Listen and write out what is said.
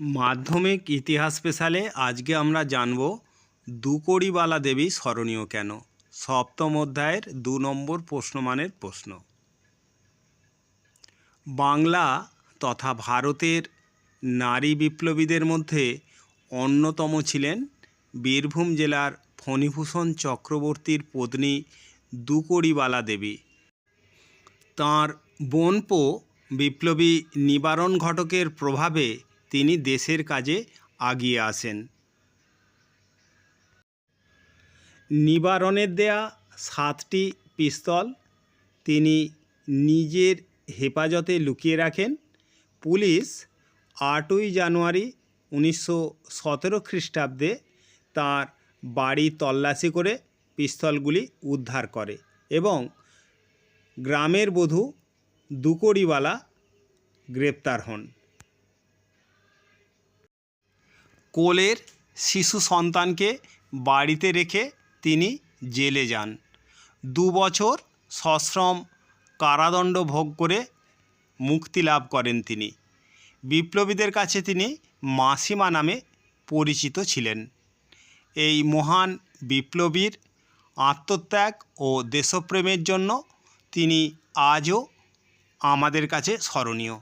মাধ্যমিক ইতিহাস স্পেশালে আজকে আমরা জানব দুকড়িবালা দেবী স্মরণীয় কেন? সপ্তম অধ্যায়ের দু নম্বর প্রশ্নমানের প্রশ্ন। বাংলা তথা ভারতের নারী বিপ্লবীদের মধ্যে অন্যতম ছিলেন বীরভূম জেলার ফণীভূষণ চক্রবর্তীর পত্নী দুকড়িবালা দেবী। তাঁর বোনপো বিপ্লবী নিবারণ ঘটকের প্রভাবে তিনি দেশের কাজে আগিয়ে আসেন। নিবারণের দেয়া সাতটি পিস্তল তিনি নিজের হেফাজতে লুকিয়ে রাখেন। পুলিশ আটই জানুয়ারি উনিশশো সতেরো খ্রিস্টাব্দে তার বাড়ি তল্লাশি করে পিস্তলগুলি উদ্ধার করে এবং গ্রামের বধূ দুকড়িওয়ালা গ্রেপ্তার হন। কোলের শিশু সন্তানকে বাড়িতে রেখে তিনি জেলে যান। দু বছর সশ্রম, কারাদণ্ড ভোগ করে মুক্তি লাভ করেন তিনি। বিপ্লবীদের কাছে তিনি মাসিমা নামে পরিচিত ছিলেন। এই মহান বিপ্লবীর আত্মত্যাগ ও দেশপ্রেমের জন্য তিনি আজও আমাদের কাছে স্মরণীয়।